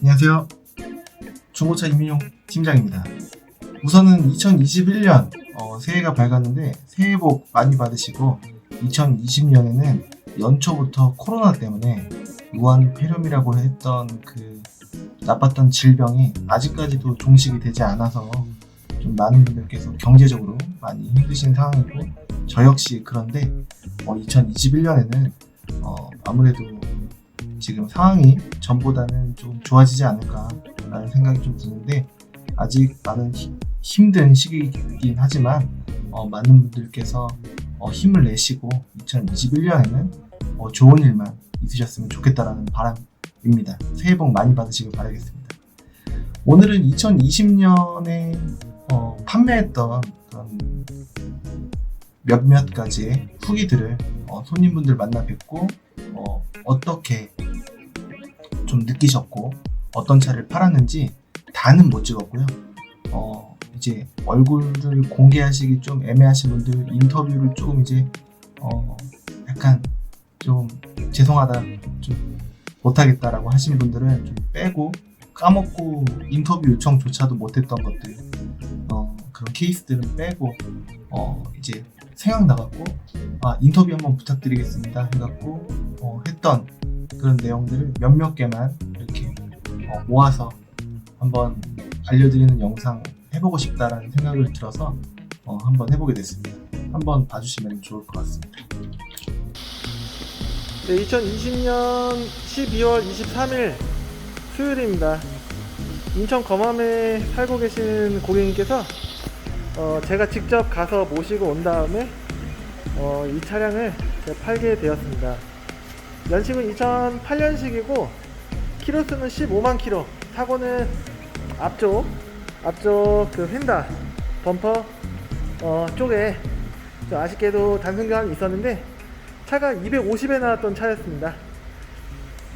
안녕하세요. 중고차 이민용 팀장입니다. 우선은 2021년 어, 새해가 밝았는데 새해 복 많이 받으시고 2020년에는 연초부터 코로나 때문에 무한 폐렴이라고 했던 그 나빴던 질병이 아직까지도 종식이 되지 않아서 좀 많은 분들께서 경제적으로 많이 힘드신 상황이고 저 역시 그런데 2021년에는 어, 아무래도 지금 상황이 전보다는 좀 좋아지지 않을까라는 생각이 좀 드는데 아직 많은 히- 힘든 시기이긴 하지만 어, 많은 분들께서 어, 힘을 내시고 2021년에는 어, 좋은 일만 있으셨으면 좋겠다라는 바람입니다. 새해 복 많이 받으시길 바라겠습니다. 오늘은 2020년에 어, 판매했던 그런 몇몇 가지의 후기들을 어, 손님분들 만나 뵙고 어, 어떻게 좀 느끼셨고 어떤 차를 팔았는지 다는 못 찍었고요. 어, 이제 얼굴을 공개하시기 좀 애매하신 분들 인터뷰를 조금 이제 어, 약간 좀 죄송하다 좀 못하겠다라고 하시는 분들은 좀 빼고 까먹고 인터뷰 요청조차도 못했던 것들 어, 그런 케이스들은 빼고 어, 이제 생각나갖고 아 인터뷰 한번 부탁드리겠습니다 해갖고 어, 했던 그런 내용들을 몇몇 개만 이렇게 어, 모아서 한번 알려드리는 영상 해보고 싶다라는 생각을 들어서 어, 한번 해보게 됐습니다. 한번 봐주시면 좋을 것 같습니다. 네, 2020년 12월 23일 수요일입니다. 인천 검암에 살고 계신 고객님께서 어, 제가 직접 가서 모시고 온 다음에 어, 이 차량을 팔게 되었습니다. 연식은 2008년식이고 키로수는 15만 키로. 사고는 앞쪽 앞쪽 그 휀다 범퍼 어, 쪽에 좀 아쉽게도 단순 교환이 있었는데 차가 250에 나왔던 차였습니다.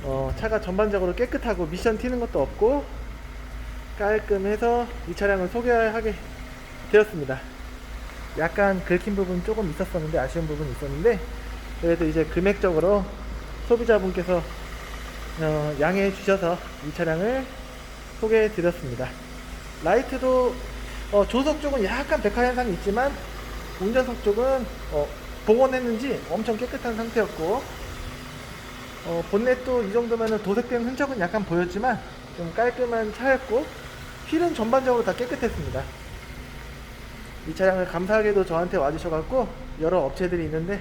어, 차가 전반적으로 깨끗하고 미션 튀는 것도 없고 깔끔해서 이 차량을 소개하게 되었습니다. 약간 긁힌 부분 조금 있었었는데 아쉬운 부분이 있었는데 그래도 이제 금액적으로 소비자분께서 어, 양해해 주셔서 이 차량을 소개해 드렸습니다. 라이트도 어, 조석 쪽은 약간 백화 현상이 있지만 운전석 쪽은 어, 복원했는지 엄청 깨끗한 상태였고 어, 본넷도 이 정도면 도색된 흔적은 약간 보였지만 좀 깔끔한 차였고 휠은 전반적으로 다 깨끗했습니다. 이 차량을 감사하게도 저한테 와주셔갖고 여러 업체들이 있는데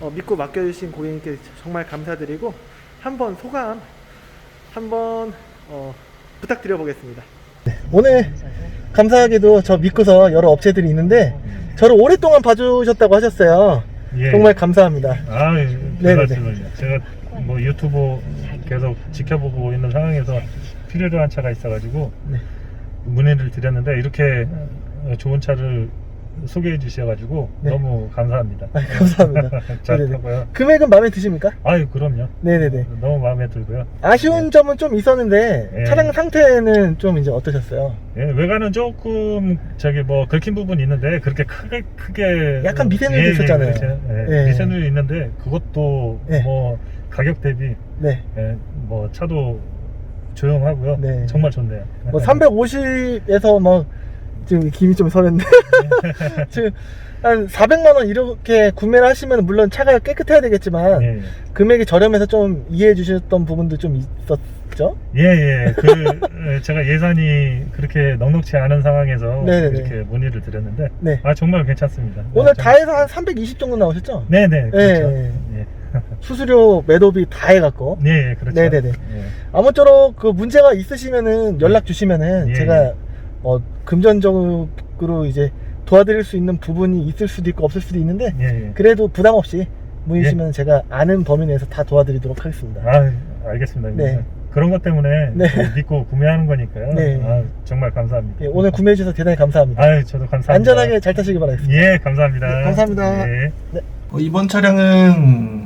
어, 믿고 맡겨주신 고객님께 정말 감사드리고 한번 소감 한번 어, 부탁드려 보겠습니다. 오늘 감사하게도 저 믿고서 여러 업체들이 있는데 저를 오랫동안 봐주셨다고 하셨어요. 예. 정말 감사합니다. 아, 예, 네 네네. 별 말씀을. 제가 뭐 유튜브 계속 지켜보고 있는 상황에서 필요로 한 차가 있어가지고 네. 문의를 드렸는데 이렇게 좋은 차를 소개해 주셔가지고 네. 너무 감사합니다. 아, 감사합니다. 잘 네네네. 타고요. 금액은 마음에 드십니까? 아유, 그럼요. 네네네. 너무 마음에 들고요. 아쉬운 점은 좀 있었는데 네. 차량 상태는 좀 이제 어떠셨어요? 예, 외관은 조금 저기 뭐 긁힌 부분이 있는데 그렇게 크게 크게 약간 미세누이도 있었잖아요. 그렇죠. 예, 예. 미세누이 있는데 그것도 예. 뭐 가격 대비 네. 예, 뭐 차도 조용하고요. 네. 정말 좋네요. 뭐 350에서 뭐 지금 김이 좀 서는데 지금 한 400만 원 이렇게 구매를 하시면 물론 차가 깨끗해야 되겠지만 예, 금액이 저렴해서 좀 이해해 주셨던 부분도 좀 있었죠? 예, 예. 그 예, 제가 예산이 그렇게 넉넉치 않은 상황에서 네네네. 이렇게 문의를 드렸는데 네. 아 정말 괜찮습니다. 오늘 아, 다 해서 한 320 정도 나오셨죠? 네, 네, 그렇죠. 예, 예, 수수료 매도비 다 해갖고 네, 예, 그렇죠. 네네네. 예. 아무쪼록 그 문제가 있으시면은 연락 주시면은 예, 제가 예. 어, 금전적으로 이제 도와드릴 수 있는 부분이 있을 수도 있고 없을 수도 있는데 예, 예. 그래도 부담 없이 문의 주시면 제가 아는 범위 내에서 다 도와드리도록 하겠습니다. 아, 알겠습니다. 네. 그런 것 때문에 네. 또 믿고 구매하는 거니까요. 네. 아, 정말 감사합니다. 예, 오늘 구매해 주셔서 대단히 감사합니다. 아유, 저도 감사합니다. 안전하게 잘 타시기 바라겠습니다. 예, 감사합니다. 네, 감사합니다. 예. 어, 이번 차량은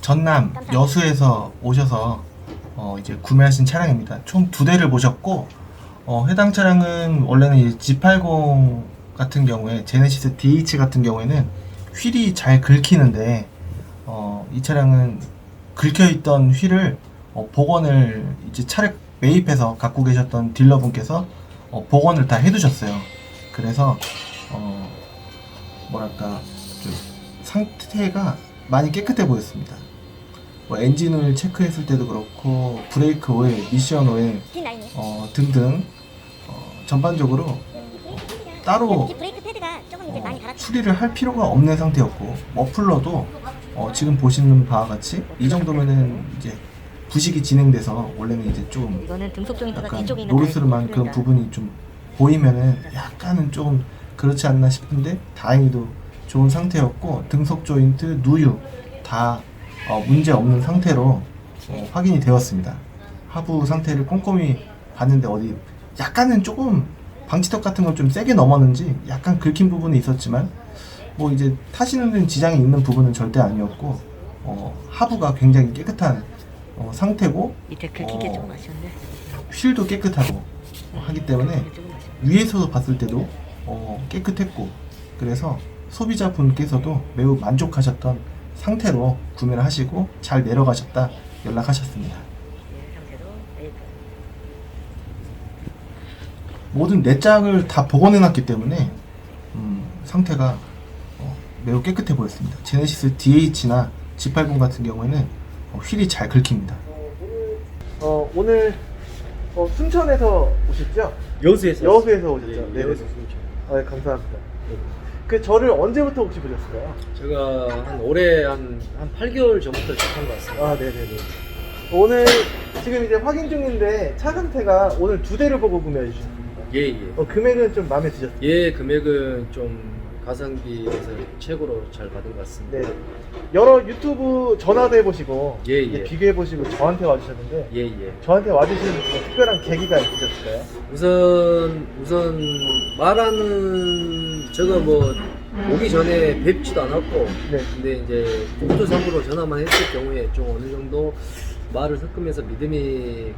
전남 여수에서 오셔서 어, 이제 구매하신 차량입니다. 총 두 대를 보셨고 어, 해당 차량은 원래는 이 G80 같은 경우에 제네시스 DH 같은 경우에는 휠이 잘 긁히는데 어, 이 차량은 긁혀 있던 휠을 어, 복원을 이제 차를 매입해서 갖고 계셨던 딜러분께서 어, 복원을 다 해두셨어요. 그래서 어, 뭐랄까 좀 상태가 많이 깨끗해 보였습니다. 뭐 엔진을 체크했을 때도 그렇고 브레이크 오일, 미션 오일 어, 등등 어, 전반적으로 따로 어. 수리를 할 필요가 없는 상태였고 머플러도 어, 지금 보시는 바와 같이 이 정도면은 이제 부식이 진행돼서 원래는 이제 좀 약간 노르스름한 그런. 부분이 좀 보이면은 약간은 조금 그렇지 않나 싶은데 다행히도 좋은 상태였고 등속 조인트, 누유 다 어, 문제 없는 상태로 어, 확인이 되었습니다. 하부 상태를 꼼꼼히 봤는데 어디 약간은 조금 방지턱 같은 건 좀 세게 넘었는지 약간 긁힌 부분이 있었지만 뭐 이제 타시는 지장이 있는 부분은 절대 아니었고 어, 하부가 굉장히 깨끗한 어, 상태고 밑에 긁힌 게 어. 조금 아쉬운데. 휠도 깨끗하고 하기 때문에 아쉬운데. 위에서도 봤을 때도 어, 깨끗했고 그래서 소비자분께서도 매우 만족하셨던 상태로 구매를 하시고 잘 내려가셨다 연락하셨습니다. 모든 내장을 다 복원해놨기 때문에 음, 상태가 어, 매우 깨끗해 보였습니다. 제네시스 DH나 G80 같은 경우에는 어, 휠이 잘 긁힙니다. 어, 오늘 어, 순천에서 오셨죠? 여수에서 여수에서 오셨죠? 예, 네, 여수 네. 순천. 아, 네, 감사합니다. 그 저를 언제부터 혹시 보셨어요? 제가 한 올해 한, 한 8개월 전부터 시작한 것 같습니다. 아, 네네네. 오늘 지금 이제 확인 중인데 차 상태가 오늘 두 대를 보고 구매해 주셨습니다. 예, 예. 어, 금액은 좀 마음에 드셨어요? 예, 금액은 좀 가성비에서 최고로 잘 받은 것 같습니다. 네. 여러 유튜브 전화도 해보시고 예, 이제 예. 비교해보시고 저한테 와주셨는데 예, 예. 저한테 와주신 뭐 특별한 계기가 있으셨을까요? 우선, 우선 말하는, 제가 뭐, 오기 전에 뵙지도 않았고, 네. 근데 이제 공조상으로 전화만 했을 경우에 좀 어느 정도 말을 섞으면서 믿음이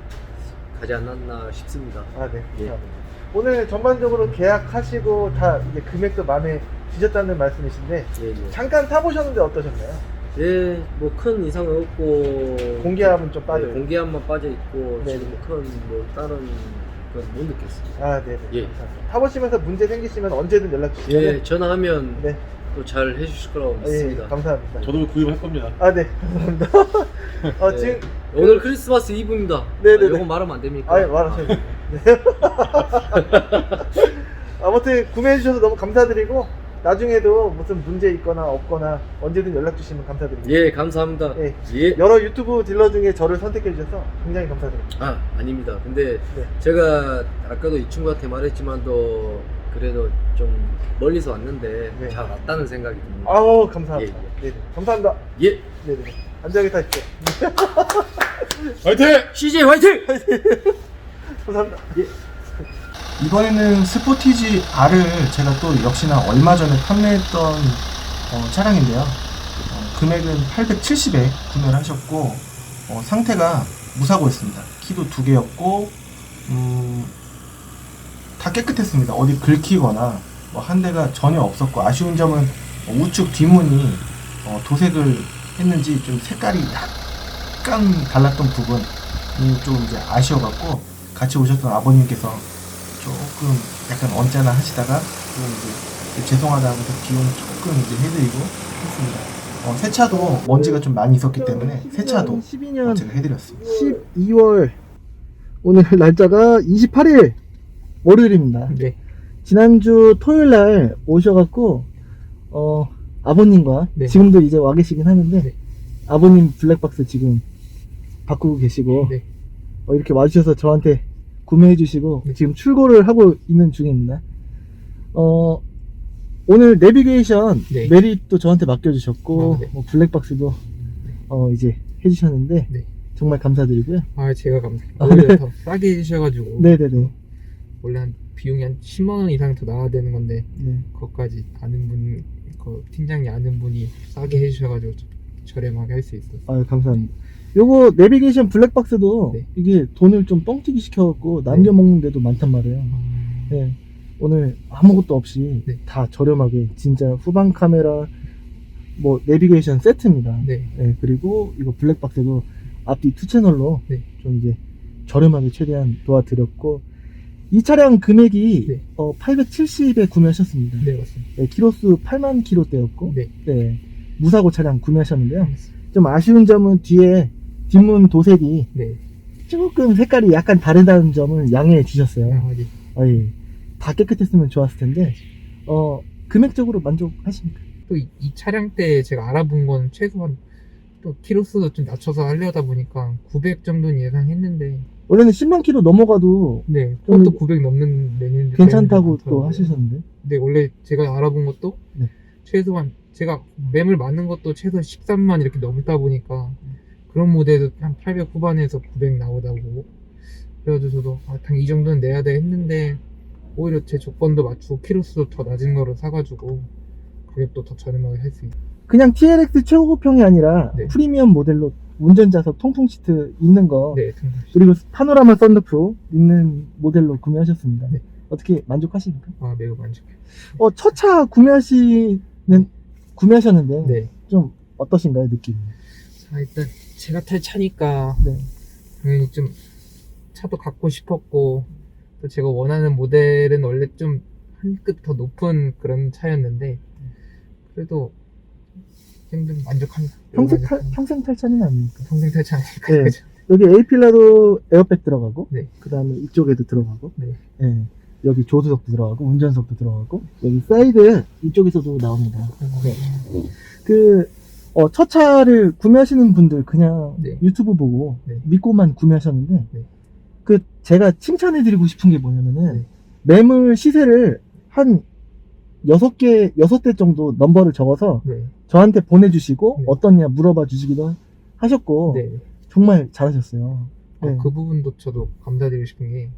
가지 않았나 싶습니다. 아, 네. 예. 감사합니다. 오늘 전반적으로 계약하시고 다 이제 금액도 마음에 드셨다는 말씀이신데 예, 예. 잠깐 타보셨는데 어떠셨나요? 예, 뭐 큰 이상 없고 공기압은 좀 빠져요. 네, 공기압만 빠져 있고 네. 지금 큰뭐 다른 건 못 느꼈습니다. 아, 네네. 예. 감사합니다. 타보시면서 문제 생기시면 언제든 연락 주시면 예, 전화하면 네. 또 잘 해주실 거라고 예, 믿습니다. 감사합니다. 저도 구입할 겁니다. 아, 네. 감사합니다. 어, 네. 지금 오늘 크리스마스 이브입니다. 네네네. 아, 이거 말하면 안 됩니까? 아, 말하셔도 돼요. 네. 아무튼 구매해 주셔서 너무 감사드리고 나중에도 무슨 문제 있거나 없거나 언제든 연락 주시면 감사드립니다. 예, 감사합니다. 예. 예. 여러 유튜브 딜러 중에 저를 선택해 주셔서 굉장히 감사드립니다. 아, 아닙니다. 근데 네. 제가 아까도 이 친구한테 말했지만 도 그래도 좀 멀리서 왔는데 네. 잘 왔다는 생각이 듭니다. 아우 감사합니다. 예, 네네. 감사합니다. 예. 네네. 안전하게 타십시오. 화이팅! CJ 화이팅! 감사합니다. 이번에는 스포티지 R을 제가 또 역시나 얼마 전에 판매했던 어, 차량인데요. 어, 금액은 870에 구매를 하셨고 어, 상태가 무사고였습니다. 키도 두 개였고 음, 다 깨끗했습니다. 어디 긁히거나 뭐 한 대가 전혀 없었고 아쉬운 점은 어, 우측 뒷문이 어, 도색을 했는지 좀 색깔이 약간 달랐던 부분이 좀 이제 아쉬워갖고 같이 오셨던 아버님께서 조금 약간 언짢아 하시다가 좀 이제 죄송하다고 해서 비용 조금 이제 해드리고 했습니다. 어, 세차도 먼지가 좀 많이 있었기 때문에 세차도 어, 12년 제가 해드렸습니다. 12월 오늘 날짜가 28일 월요일입니다. 네. 지난주 토요일 날 오셔갖고 어 아버님과 네. 지금도 이제 와 계시긴 하는데 네. 아버님 블랙박스 지금 바꾸고 계시고 네. 어, 이렇게 와주셔서 저한테 구매해 주시고 네. 지금 출고를 하고 있는 중입니다. 어 오늘 내비게이션 네. 메리트도 저한테 맡겨주셨고 아, 네. 뭐 블랙박스도 어 이제 해주셨는데 네. 정말 감사드리고요. 아 제가 감사합니다. 아, 오히려 네. 더 싸게 해주셔가지고 네네네. 원래 한 비용이 한 10만 원 이상 더 나와야 되는 건데 네. 그것까지 아는 분, 그 팀장이 아는 분이 싸게 해주셔가지고 저- 저렴하게 할 수 있었어요. 아유 감사합니다. 요거 내비게이션 블랙박스도 네. 이게 돈을 좀 뻥튀기 시켜갖고 남겨먹는 데도 많단 말이에요. 아, 네. 오늘 아무것도 없이 네. 다 저렴하게 진짜 후방 카메라 뭐 내비게이션 세트입니다. 네. 네, 그리고 이거 블랙박스도 앞뒤 투 채널로 네. 좀 이제 저렴하게 최대한 도와드렸고 이 차량 금액이 네. 어, 870에 구매하셨습니다. 네 맞습니다. 네, 키로수 8만 키로대였고 네. 네, 무사고 차량 구매하셨는데요. 좀 아쉬운 점은 뒤에 뒷문 도색이 네. 조금 색깔이 약간 다르다는 점을 양해해 주셨어요. 양아지. 아, 예. 다 깨끗했으면 좋았을 텐데 어 금액적으로 만족하십니까? 또 이 차량 때 제가 알아본 건 최소한 또 키로수도 좀 낮춰서 하려다 보니까 900 정도는 예상했는데 원래는 10만 키로 넘어가도 네좀 그것도 900 넘는 내년인데 괜찮다고 또 하시셨는데 네 원래 제가 알아본 것도 네. 최소한 제가 매물 맞는 것도 최소 13만 이렇게 넘다 보니까 그런 모델도 한 800 후반에서 900 나오다고 그래가지고 저도 아, 당 이 정도는 내야 돼 했는데 오히려 제 조건도 맞추고 키로수도 더 낮은 거를 사가지고 가격도 더 저렴하게 할수 있고 그냥 TLX 최고급형이 아니라 네. 프리미엄 모델로 운전자석 통풍 시트 있는 거 네 그리고 파노라마 썬루프 있는 모델로 구매하셨습니다. 네. 어떻게 만족하십니까? 아 매우 만족해요 어, 첫 차 구매하시는 구매하셨는데 네. 좀 어떠신가요, 느낌이? 자 일단 제가 탈 차니까 네. 당연히 좀 차도 갖고 싶었고 또 제가 원하는 모델은 원래 좀한급더 높은 그런 차였는데 그래도 이 정도면 만족합니다. 평생 탈, 만족합니다. 평생 탈 차는 아닙니까? 평생 탈 차 아닐까 네. 그죠? 여기 A필라도 에어백 들어가고, 네. 그 다음에 이쪽에도 들어가고, 네. 예. 여기 조수석도 들어가고, 운전석도 들어가고, 여기 사이드 이쪽에서도 나옵니다. 네. 그, 어, 첫 차를 구매하시는 분들 그냥 네. 유튜브 보고 네. 믿고만 구매하셨는데, 네. 그, 제가 칭찬해드리고 싶은 게 뭐냐면은, 네. 매물 시세를 한 여섯 개, 여섯 대 정도 넘버를 적어서 네. 저한테 보내주시고, 네. 어떻냐 물어봐 주시기도 하셨고, 네. 정말 잘하셨어요. 아, 네. 그 부분도 저도 감사드리고 싶은 게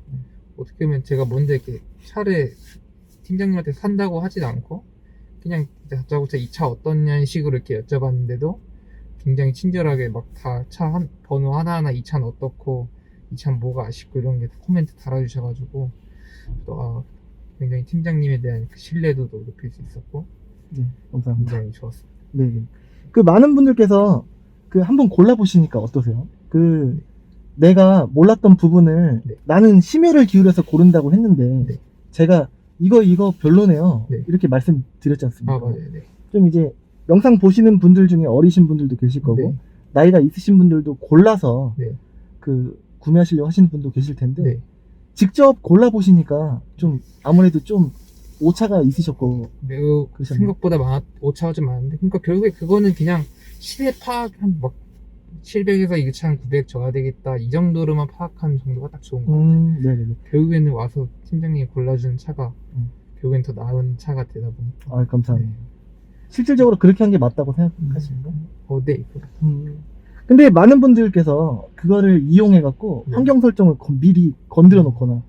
어떻게 보면 제가 먼저 이렇게 차를 팀장님한테 산다고 하진 않고 그냥 다짜고짜 이차 어떠냐는 식으로 이렇게 여쭤봤는데도 굉장히 친절하게 막 다차한 번호 하나하나 이 차는 어떻고 이 차는 뭐가 아쉽고 이런 게 코멘트 달아주셔가지고 또 아, 굉장히 팀장님에 대한 그 신뢰도도 높일 수 있었고 네, 감사합니다. 굉장히 좋았어요. 네. 네. 그 많은 분들께서 그 한번 골라보시니까 어떠세요? 그 내가 몰랐던 부분을 네. 나는 심혈을 기울여서 고른다고 했는데 네. 제가 이거 이거 별로네요. 네. 이렇게 말씀드렸지 않습니까? 아 맞아요, 네. 좀 이제 영상 보시는 분들 중에 어리신 분들도 계실 거고 네. 나이가 있으신 분들도 골라서 네. 그 구매하시려고 하시는 분도 계실 텐데 네. 직접 골라 보시니까 좀 아무래도 좀 오차가 있으셨고 매우 그러셨나요? 생각보다 많았, 오차가 좀 많은데, 그러니까 결국에 그거는 그냥 시대 파악, 한 막, 700에서 이거 차는 900 줘야 되겠다, 이 정도로만 파악하는 정도가 딱 좋은 거 같아요. 음, 네네네. 결국에는 와서 팀장님이 골라준 차가, 음. 결국엔 더 나은 차가 되다 보니까. 아 감사합니다. 실질적으로 그렇게 한 게 맞다고 생각하십니까? 어, 네. 음. 근데 많은 분들께서 그거를 이용해갖고 네. 환경 설정을 거- 미리 건드려 놓거나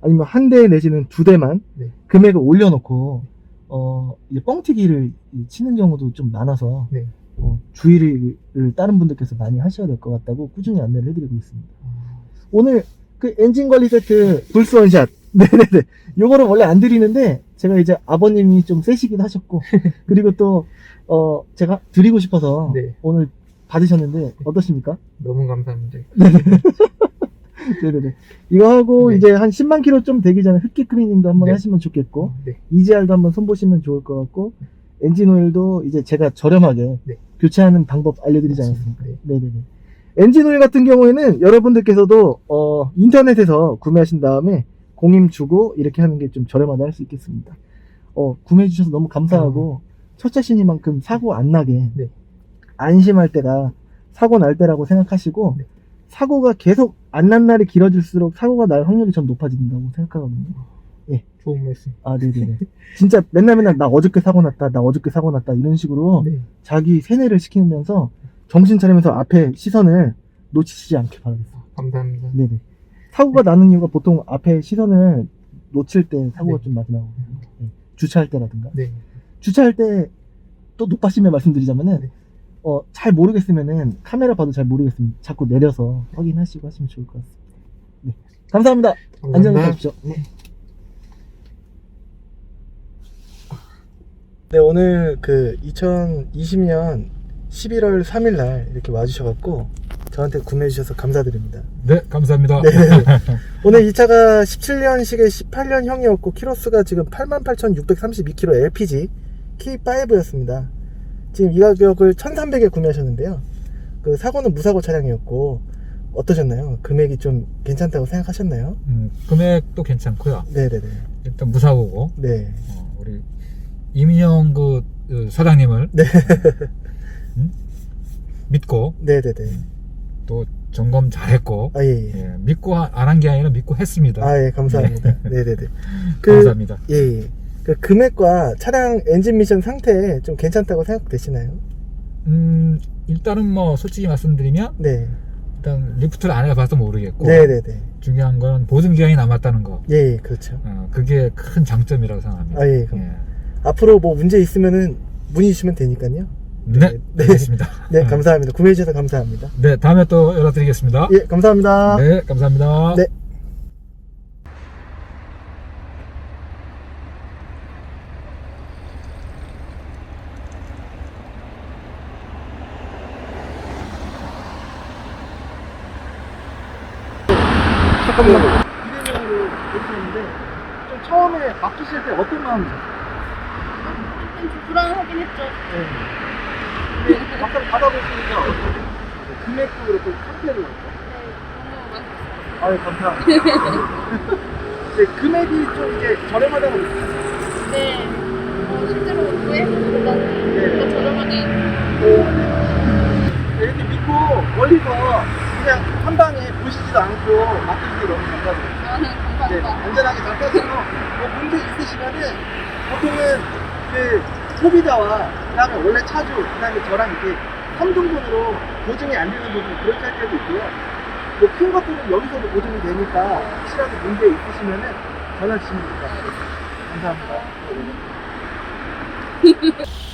아니면 한 대 내지는 두 대만 네. 금액을 올려놓고 어 이제 뻥튀기를 치는 경우도 좀 많아서 네. 어, 주의를 다른 분들께서 많이 하셔야 될 것 같다고 꾸준히 안내를 해드리고 있습니다. 아, 오늘 그 엔진 관리 세트 불스 원샷 네네네 요거를 원래 안 드리는데 제가 이제 아버님이 좀 세시기도 하셨고 그리고 또 어 제가 드리고 싶어서 네. 오늘 받으셨는데 어떠십니까? 너무 감사합니다. 네네네 이거 하고 네. 이제 한 10만 킬로 좀 되기 전에 흡기 클리닝도 한번 네. 하시면 좋겠고 어, 네. EGR도 한번 손보시면 좋을 것 같고 엔진 오일도 이제 제가 저렴하게 네. 교체하는 방법 알려드리지 않았습니까? 네. 네네네. 엔진 오일 같은 경우에는 여러분들께서도 어, 인터넷에서 구매하신 다음에 공임 주고 이렇게 하는 게 좀 저렴하다 할 수 있겠습니다. 어, 구매해 주셔서 너무 감사하고 첫 차시니만큼 사고 안 나게 네. 안심할 때가 사고 날 때라고 생각하시고 네. 사고가 계속 안 난 날이 길어질수록 사고가 날 확률이 전 높아진다고 생각하거든요. 좋은 말씀. 아, 네네네. 진짜 맨날 맨날 나 어저께 사고 났다, 나 어저께 사고 났다 이런 식으로 네. 자기 세뇌를 시키면서 정신 차리면서 앞에 시선을 놓치지 않게 바라겠습니다. 감사합니다. 네네. 사고가 나는 이유가 보통 앞에 시선을 놓칠 때 사고가 네. 좀 많이 나오고 네. 주차할 때라든가 네. 주차할 때 또 높아심에 말씀드리자면은 네. 어, 잘 모르겠으면은 카메라 봐도 잘 모르겠으면 자꾸 내려서 확인하시고 하시면 좋을 것 같습니다. 네. 감사합니다. 감사합니다. 가십시오. 네. 네, 오늘 그 2020년 11월 3일 날 이렇게 와주셔갖고 저한테 구매해 주셔서 감사드립니다. 네, 감사합니다. 네. 오늘 이 차가 17년식의 18년형이었고 키로수가 지금 88,632km LPG K5였습니다. 지금 이 가격을 1,300에 구매하셨는데요. 그 사고는 무사고 차량이었고 어떠셨나요? 금액이 좀 괜찮다고 생각하셨나요? 음, 금액도 괜찮고요. 네네네. 일단 무사고고 네. 어, 우리 이민영 그, 그 사장님을 네. 음? 믿고 네네네. 또 점검 잘했고 아, 예, 예. 예, 믿고 안 한 게 아니라 믿고 했습니다. 아, 예, 감사합니다. 네네네. 그, 감사합니다. 예, 예. 그 금액과 차량 엔진 미션 상태 좀 괜찮다고 생각되시나요? 음, 일단은 뭐 솔직히 말씀드리면 네. 일단 리프트를 안 해봐서 모르겠고 네네네. 중요한 건 보증 기간이 남았다는 거. 예, 예, 그렇죠. 어, 그게 큰 장점이라고 생각합니다. 아, 예, 그럼. 앞으로 뭐 문제 있으면은 문의 주시면 되니까요. 네, 네. 알겠습니다. 네, 감사합니다. 구매해 주셔서 감사합니다. 네, 다음에 또 연락드리겠습니다. 예, 감사합니다. 네, 감사합니다. 네. 잠깐만요. 비대면으로 해주셨는데 좀 처음에 맡기실 때 어떤 마음이셨어요? 좀 불안하긴 했죠. 네. 근데 막상 받아보시니까 어떠세요? 네, 금액도 그렇고 상태도 그렇고. 네. 아유 감사합니다. 네, 금액이 좀 이제 저렴하다고 느끼세요? 네, 어, 실제로 구매보다는 네. 더 저렴하게 네, 이렇게 믿고 멀리서 그냥 한 방에 보시지도 않고 맡겨주셔서 너무 감사드립니다. 저는 네, 감사합니다. 안전하게 잘 타시고 뭐 문제 있으시면은 보통은 그 소비자와 그다음에 원래 차주 그다음에 저랑 이렇게 3등분으로 보증이 안 되는 부분 그렇게 할 때도 있고요. 뭐 큰 것들은 여기서도 보증이 되니까 혹시라도 문제 있으시면은 전화 주시면 됩니다. 감사합니다.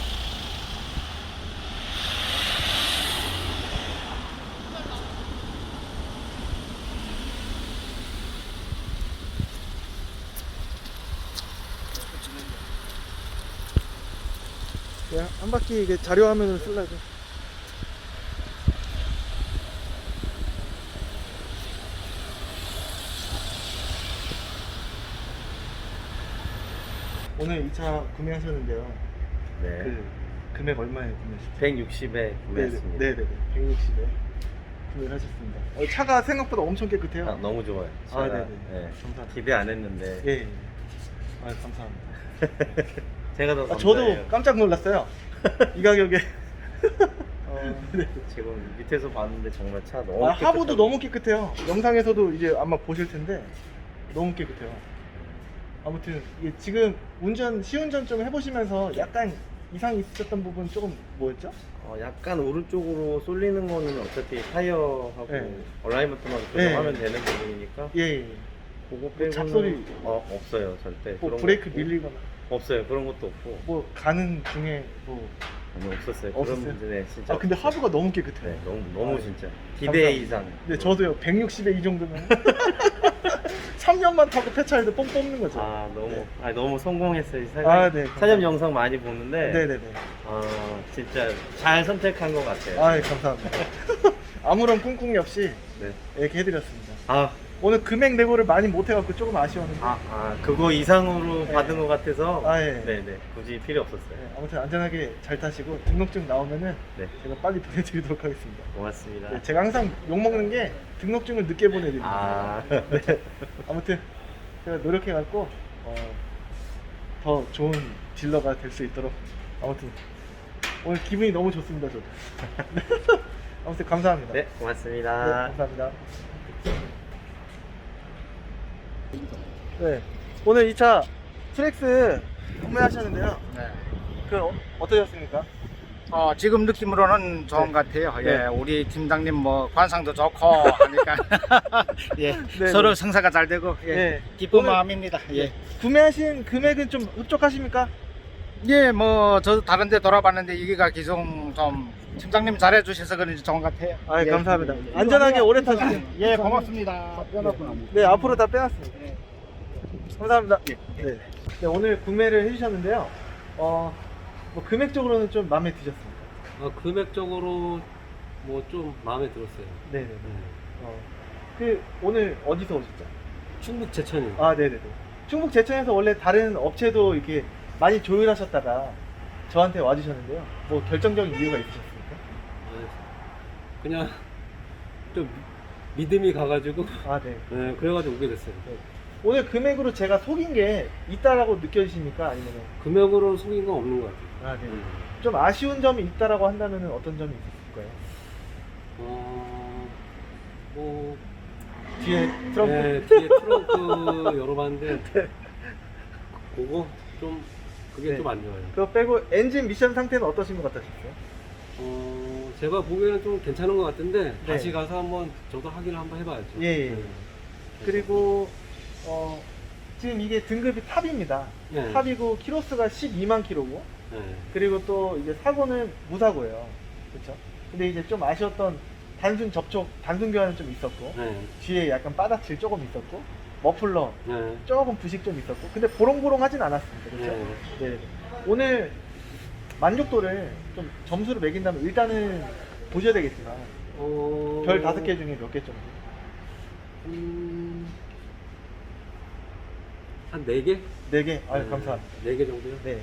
네, 한 바퀴 이게 자료 화면을 쓰려고. 오늘 이 차 구매하셨는데요. 네. 그 금액 얼마에 구매하셨죠? 160에 구매했습니다. 네네. 160에 구매를 하셨습니다. 어, 차가 생각보다 엄청 깨끗해요. 아, 너무 좋아요. 아, 제가, 네네. 네, 감사합니다. 기대 안 했는데 예. 예. 아, 감사합니다. 제가 더 아, 저도 감사해요. 깜짝 놀랐어요. 이 가격에. 어, 네. 지금 밑에서 봤는데 정말 차 너무 아, 하부도 깨끗하고 너무 깨끗해요. 영상에서도 이제 아마 보실 텐데 너무 깨끗해요. 아무튼 이게 지금 운전 시운전 좀 해보시면서 약간 이상이 있었던 부분 조금 뭐였죠? 어, 약간 오른쪽으로 쏠리는 거는 어차피 타이어하고 네. 얼라이먼트만 네. 조정하면 되는 부분이니까 예. 예. 그거 빼고는 잡소리. 어, 없어요 절대 뭐 그런 브레이크 거 없고. 밀리거나 없어요 그런 것도 없고 뭐 가는 중에 뭐. 아니 없었어요 없었어요? 문제는 진짜 아 근데 없었어요. 하부가 너무 깨끗해요. 네 너무 너무 아, 진짜 감사합니다. 기대 이상 네 저도요 160에 이 정도면 3년만 타고 폐차해도 뽕 뽑는 거죠. 아 너무 네. 아 너무 성공했어요 사장 아, 네, 사장. 영상 많이 보는데 네네네. 아 진짜 잘 선택한 것 같아요. 아 감사합니다. 아무런 꿍꿍이 없이 네. 이렇게 해드렸습니다. 아, 오늘 금액 내고를 많이 못 해갖고 조금 아쉬웠는데 아, 아, 그거 이상으로 네. 받은 것 같아서 아, 예. 네네 굳이 필요 없었어요. 네, 아무튼 안전하게 잘 타시고 등록증 나오면은 네 제가 빨리 보내드리도록 하겠습니다. 고맙습니다. 네, 제가 항상 욕 먹는 게 등록증을 늦게 보내드립니다. 아 네. 아무튼 제가 노력해갖고 어, 더 좋은 딜러가 될 수 있도록 아무튼 오늘 기분이 너무 좋습니다 저도 아무튼 감사합니다 네 네, 고맙습니다. 감사합니다 네 오늘 이 차 트랙스 구매하셨는데요 네. 그 어, 어떠셨습니까? 어, 지금 느낌으로는 좋은 네. 것 같아요. 네. 예, 우리 팀장님 뭐 관상도 좋고 하니까 예, 네, 서로 네. 성사가 잘 되고 예, 네. 기쁜 오늘- 마음입니다. 예, 구매하신 금액은 좀 흡족하십니까? 예, 뭐 저도 다른 데 돌아봤는데 여기가 기존 좀 팀장님 잘해 주셔서 그런지 좋은 것 같아요. 아 예. 감사합니다 안전하게 오래 타주세요 예, 고맙습니다. 네 앞으로 다 빼놨습니다. 네. 감사합니다. 네. 네, 오늘 구매를 해주셨는데요. 어, 뭐 금액적으로는 좀 마음에 드셨습니까? 어, 금액적으로 뭐 좀 마음에 들었어요. 네네. 네. 어. 그 오늘 어디서 오셨죠? 충북 제천이요. 아, 네네네. 충북 제천에서 원래 다른 업체도 이렇게 많이 조율하셨다가 저한테 와주셨는데요. 뭐 결정적인 이유가 있으셨습니까? 그냥 좀 믿음이 가가지고 아, 네. 네, 그래가지고 오게 됐어요. 오늘 금액으로 제가 속인 게 있다라고 느껴지십니까? 아니면 금액으로 속인 건 없는 것 같아요. 아, 네. 음. 좀 아쉬운 점이 있다라고 한다면 어떤 점이 있을까요? 어, 뭐 뒤에 트럼프 네, 뒤에 트렁크 열어봤는데 그거 좀 그게 네. 좀 안 좋아요. 그거 빼고 엔진 미션 상태는 어떠신 것 같으셨어요? 어, 제가 보기에는 좀 괜찮은 것 같은데 네. 다시 가서 한번 저도 확인을 한번 해봐야죠. 예, 예. 네. 그리고 어, 지금 이게 등급이 탑입니다. 네. 탑이고 키로수가 12만 킬로고 네. 그리고 또 이제 사고는 무사고요. 그렇죠? 근데 이제 좀 아쉬웠던 단순 접촉, 단순 교환은 좀 있었고 네. 뒤에 약간 바닥칠 조금 있었고 머플러 네. 조금 부식 좀 있었고 근데 보롱보롱하진 않았습니다. 그렇죠? 네. 네. 오늘 만족도를 좀 점수를 매긴다면 일단은 보셔야 되겠지만 어... 별 다섯 개 중에 몇 개 정도? 음... 한 4개? 네 개. 아유 감사합니다. 4개 정도요? 네.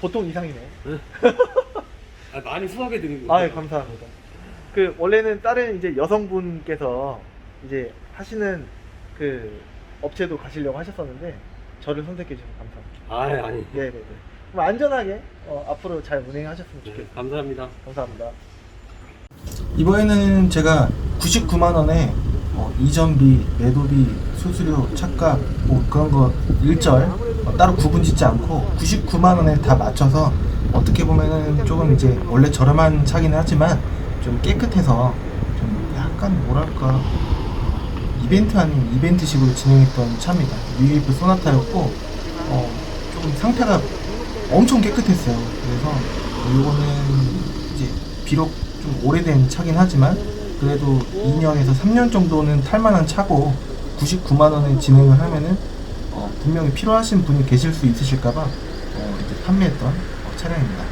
보통 이상이네. 아, 많이 후하게 드리는 아유 감사합니다. 그 원래는 다른 이제 여성분께서 이제 하시는 그 업체도 가시려고 하셨었는데 저를 선택해 주셔서 감사합니다. 아, 아니. 네 네 네. 그럼 안전하게 어, 앞으로 잘 운행하셨으면 네, 좋겠습니다. 감사합니다. 감사합니다. 이번에는 제가 99만 원에 어, 이전비, 매도비, 수수료, 차값 뭐 그런 거 일절 어, 따로 구분 짓지 않고 99만 원에 다 맞춰서 어떻게 보면은 조금 이제 원래 저렴한 차기는 하지만 좀 깨끗해서 좀 약간 뭐랄까 이벤트 아닌 이벤트식으로 진행했던 차입니다. 뉴이프 소나타였고 어, 조금 상태가 엄청 깨끗했어요. 그래서 이거는 이제 비록 좀 오래된 차긴 하지만 그래도 2년에서 3년 정도는 탈만한 차고 99만 원에 진행을 하면은 어, 분명히 필요하신 분이 계실 수 있으실까봐 어, 이제 판매했던 어, 차량입니다.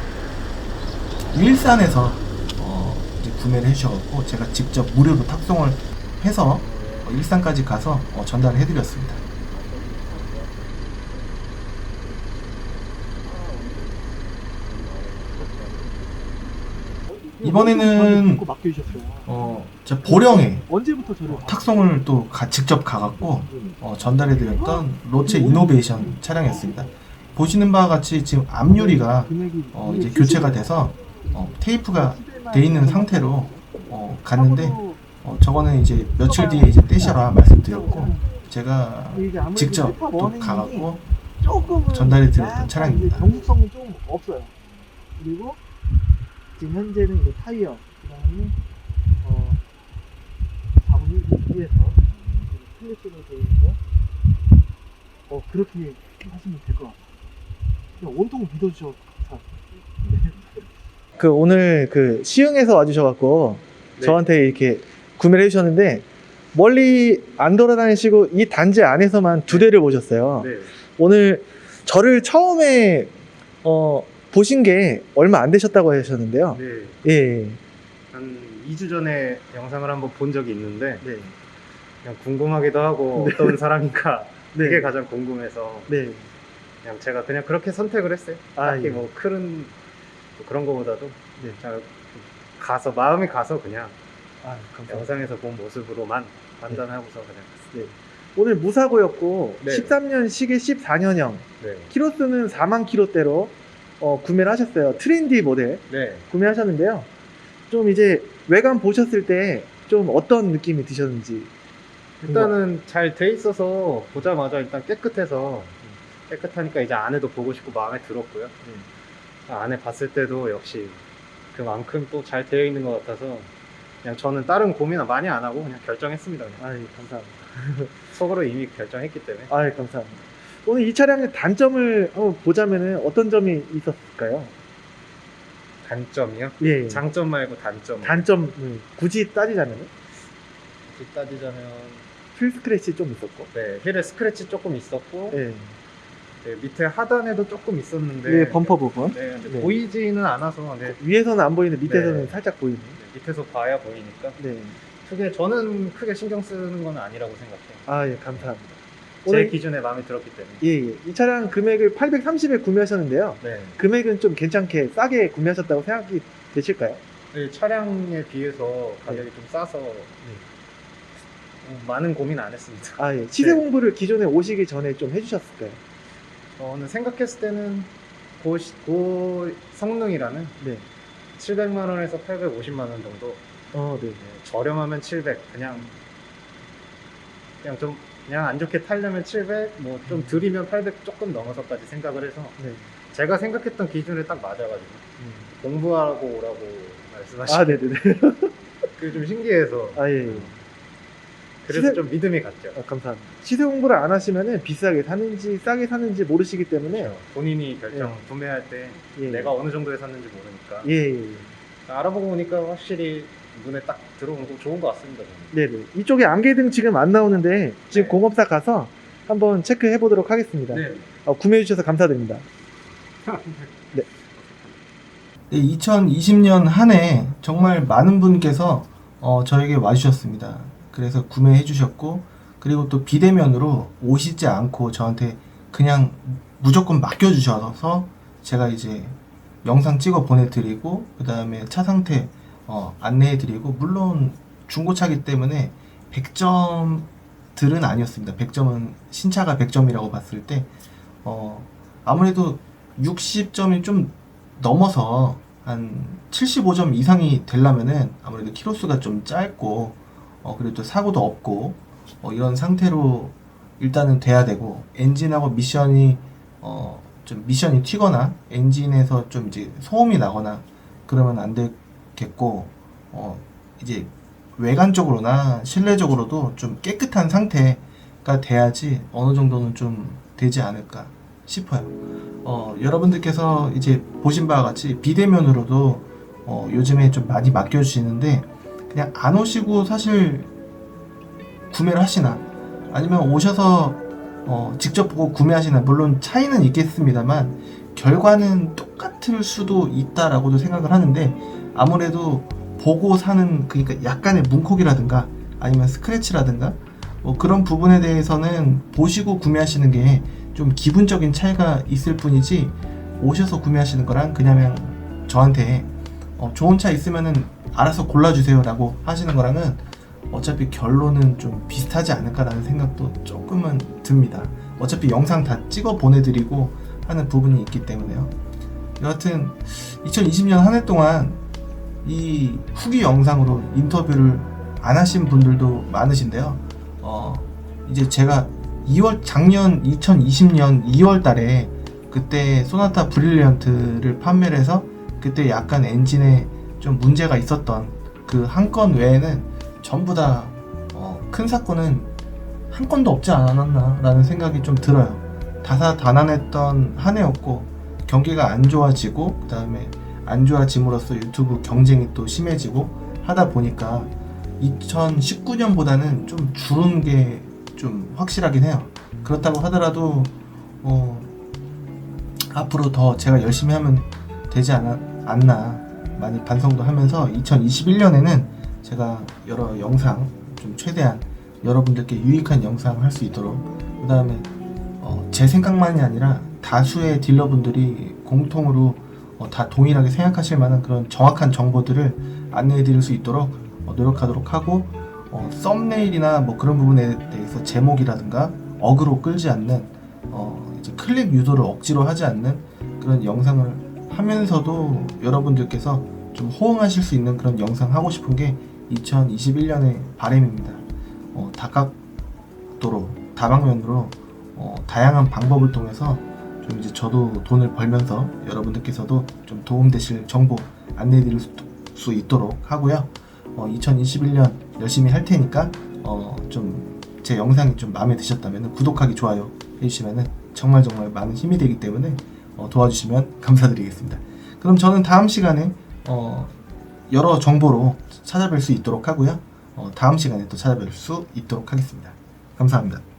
일산에서 어, 이제 구매를 해주셔갖고 제가 직접 무료로 탁송을 해서 어, 일산까지 가서 어, 전달을 해드렸습니다. 이번에는 맡겨주셨어요. 어, 제 보령에 언제부터 저를 탁송을 또 가- 직접 가갖고 어, 전달해드렸던 로체 이노베이션 차량이었습니다. 보시는 바와 같이 지금 앞유리가 어, 이제 교체가 돼서 어, 테이프가 돼 있는 상태로 어, 갔는데 어, 저거는 이제 며칠 뒤에 이제 떼셔라 말씀드렸고 제가 직접 또 가갖고 조금은 전달해 드렸던 약간 차량입니다. 이제 정숙성은 좀 없어요. 그리고 지금 현재는 이제 타이어, 그 다음에 어 자본이 위에서 플래시로 되어 있는 거, 어 그렇게 하시면 될 것 같아요. 그냥 온통 믿어주셔서. 그 오늘 그 시흥에서 와주셔갖고 네. 저한테 이렇게 구매를 해주셨는데 멀리 안 돌아다니시고 이 단지 안에서만 두 대를 보셨어요. 네. 오늘 저를 처음에 어, 보신 게 얼마 안 되셨다고 하셨는데요. 네. 예. 한 2주 전에 영상을 한번 본 적이 있는데 네. 그냥 궁금하기도 하고 네. 어떤 사람인가 네. 그게 가장 궁금해서 네. 그냥 제가 그냥 그렇게 선택을 했어요. 아, 딱히 예. 뭐큰뭐 그런 거보다도 네. 그냥 가서 마음이 가서 그냥 아, 감사합니다. 영상에서 본 모습으로만 판단하고서 그냥 네. 오늘 무사고였고 네. 13년 시계 14년형 네. 키로수는 4만 킬로대로 어, 구매를 하셨어요. 트렌디 모델 네. 구매하셨는데요. 좀 이제 외관 보셨을 때 좀 어떤 느낌이 드셨는지 일단은 잘 돼 있어서 보자마자 일단 깨끗해서 깨끗하니까 이제 안에도 보고 싶고 마음에 들었고요. 안에 봤을 때도 역시 그만큼 또 잘 되어 있는 것 같아서 그냥 저는 다른 고민 많이 안 하고 그냥 결정했습니다. 그냥. 아이 감사합니다. 속으로 이미 결정했기 때문에 아이 감사합니다. 오늘 이 차량의 단점을 한번 보자면은 어떤 점이 있었을까요? 단점이요? 예. 장점 말고 단점. 단점 굳이 따지자면은 굳이 따지자면 휠 스크래치 좀 있었고. 네 힐에 스크래치 조금 있었고 예. 네, 밑에 하단에도 조금 있었는데 네, 범퍼 부분. 네, 근데 네. 보이지는 않아서 네, 위에서는 안 보이는데 밑에서는 네. 살짝 보이네. 네, 밑에서 봐야 보이니까 네. 크게 저는 크게 신경 쓰는 건 아니라고 생각해요. 아, 예, 감사합니다. 제 오늘 기준에 마음에 들었기 때문에. 예, 예. 이 차량 금액을 830에 구매하셨는데요. 네. 금액은 좀 괜찮게 싸게 구매하셨다고 생각이 되실까요? 네, 차량에 비해서 가격이 좀 싸서 어, 많은 고민 안 했습니다. 아, 예. 시세 네. 공부를 기존에 오시기 전에 좀 해주셨을까요? 저는 생각했을 때는 고, 시- 고 성능이라는 네. 700만 원에서 850만 원 정도 어, 네. 네, 저렴하면 700 그냥 그냥 좀 그냥 안 좋게 타려면 700 뭐좀 드리면 800 조금 넘어서까지 생각을 해서 네. 제가 생각했던 기준에 딱 맞아가지고 음. 공부하고 오라고 말씀하시고 아, 네네네. 그게 좀 신기해서 아, 예. 예. 그래서 시세- 좀 믿음이 갔죠. 아, 감사합니다. 시세 공부를 안 하시면은 비싸게 사는지 싸게 사는지 모르시기 때문에 본인이 결정 예. 구매할 때 예. 내가 어느 정도에 샀는지 모르니까 예, 예, 예. 알아보고 보니까 확실히 눈에 딱 들어오는 거 좋은 것 같습니다. 저는. 네네. 이쪽에 안개등 지금 안 나오는데 지금 네. 공업사 가서 한번 체크해 보도록 하겠습니다. 네. 어, 구매해 주셔서 감사드립니다. 네, 2020년 한 해 정말 많은 분께서 어, 저에게 와주셨습니다. 그래서 구매해 주셨고 그리고 또 비대면으로 오시지 않고 저한테 그냥 무조건 맡겨 주셔서 제가 이제 영상 찍어 보내드리고 그 다음에 차 상태 어, 안내해드리고 물론 중고차기 때문에 100점들은 아니었습니다. 100점은 신차가 100점이라고 봤을 때 어, 아무래도 60점이 좀 넘어서 한 75점 이상이 되려면은 아무래도 키로수가 좀 짧고 어 그래도 사고도 없고 어 이런 상태로 일단은 돼야 되고 엔진하고 미션이 어 좀 미션이 튀거나 엔진에서 좀 이제 소음이 나거나 그러면 안 되겠고 어 이제 외관적으로나 실내적으로도 좀 깨끗한 상태가 돼야지 어느 정도는 좀 되지 않을까 싶어요. 어, 여러분들께서 이제 보신 바와 같이 비대면으로도 어, 요즘에 좀 많이 맡겨주시는데 그냥 안 오시고 사실 구매를 하시나 아니면 오셔서 어, 직접 보고 구매하시나 물론 차이는 있겠습니다만 결과는 똑같을 수도 있다라고도 생각을 하는데 아무래도 보고 사는 그러니까 약간의 문콕이라든가 아니면 스크래치라든가 뭐 그런 부분에 대해서는 보시고 구매하시는 게 좀 기분적인 차이가 있을 뿐이지 오셔서 구매하시는 거랑 그냥 저한테 어, 좋은 차 있으면은 알아서 골라주세요라고 하시는 거랑은 어차피 결론은 좀 비슷하지 않을까라는 생각도 조금은 듭니다. 어차피 영상 다 찍어 보내드리고 하는 부분이 있기 때문에요. 여하튼 2020년 한 해 동안 이 후기 영상으로 인터뷰를 안 하신 분들도 많으신데요. 어, 이제 제가 2월 작년 2020년 2월 달에 그때 소나타 브릴리언트를 판매를 해서 그때 약간 엔진에 좀 문제가 있었던 그 한 건 외에는 전부 다큰 사건은 한 건도 없지 않았나라는 생각이 좀 들어요. 다사다난했던 한 해였고 경기가 안 좋아지고 그 다음에 안 좋아짐으로써 유튜브 경쟁이 또 심해지고 하다 보니까 2019년보다는 좀 줄은 게 좀 확실하긴 해요. 그렇다고 하더라도 어, 앞으로 더 제가 열심히 하면 되지 않아, 않나 많이 반성도 하면서 2021년에는 제가 여러 영상 좀 최대한 여러분들께 유익한 영상 할 수 있도록 그 다음에 어, 제 생각만이 아니라 다수의 딜러분들이 공통으로 어, 다 동일하게 생각하실 만한 그런 정확한 정보들을 안내해 드릴 수 있도록 어, 노력하도록 하고 어, 썸네일이나 뭐 그런 부분에 대해서 제목이라든가 어그로 끌지 않는 어, 이제 클릭 유도를 억지로 하지 않는 그런 영상을 하면서도 여러분들께서 좀 호응하실 수 있는 그런 영상 하고 싶은 게 2021년의 바람입니다. 어, 다각도로 다방면으로 어, 다양한 방법을 통해서 좀 이제 저도 돈을 벌면서 여러분들께서도 좀 도움되실 정보 안내해드릴 수, 수 있도록 하고요. 어, 2021년 열심히 할 테니까 어, 좀 제 영상이 좀 마음에 드셨다면 구독하기 좋아요 해주시면 정말 정말 많은 힘이 되기 때문에 어, 도와주시면 감사드리겠습니다. 그럼 저는 다음 시간에 어, 여러 정보로 찾아뵐 수 있도록 하고요. 어, 다음 시간에 또 찾아뵐 수 있도록 하겠습니다. 감사합니다.